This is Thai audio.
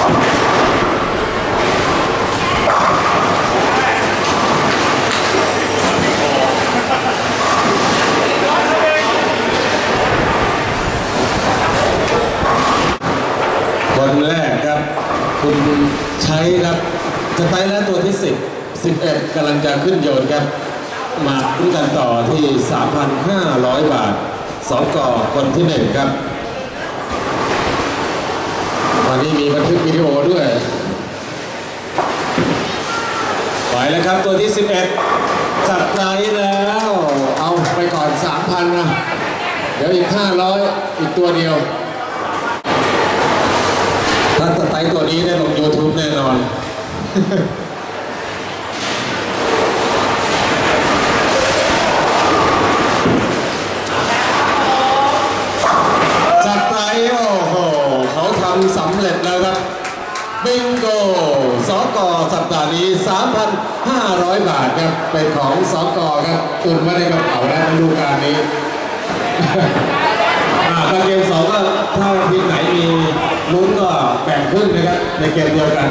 คนแรกครับ คุณใช้ครับ จะไปแล้วตัวที่ 10 11กำลังจะขึ้นยนครับ มาขึ้นกันต่อที่ 3,500 บาทสองก่อคนที่หนึ่งครับ ไปแล้วครับตัวที่ 11 จับไนแล้ว เอาไปก่อน 3,000 นะ เดี๋ยวอีก 500 อีกตัวเดียว ถ้าสไตล์ตัวนี้ได้ลง YouTube แน่นอน จัดไปโอ้โห เขาทำสำเร็จแล้วครับ บิงโกสกสั ปดานี้ 3,500 บาทครับ เป็นของสกครับตุนไว้ในกระเป๋าแล้วฤดูกาลนี้อ่าถ้าเกมสองก็ถ้าทีมไหนมีลุ้นก็แบ่งครึ่งนะครับในเกมเดียวกัน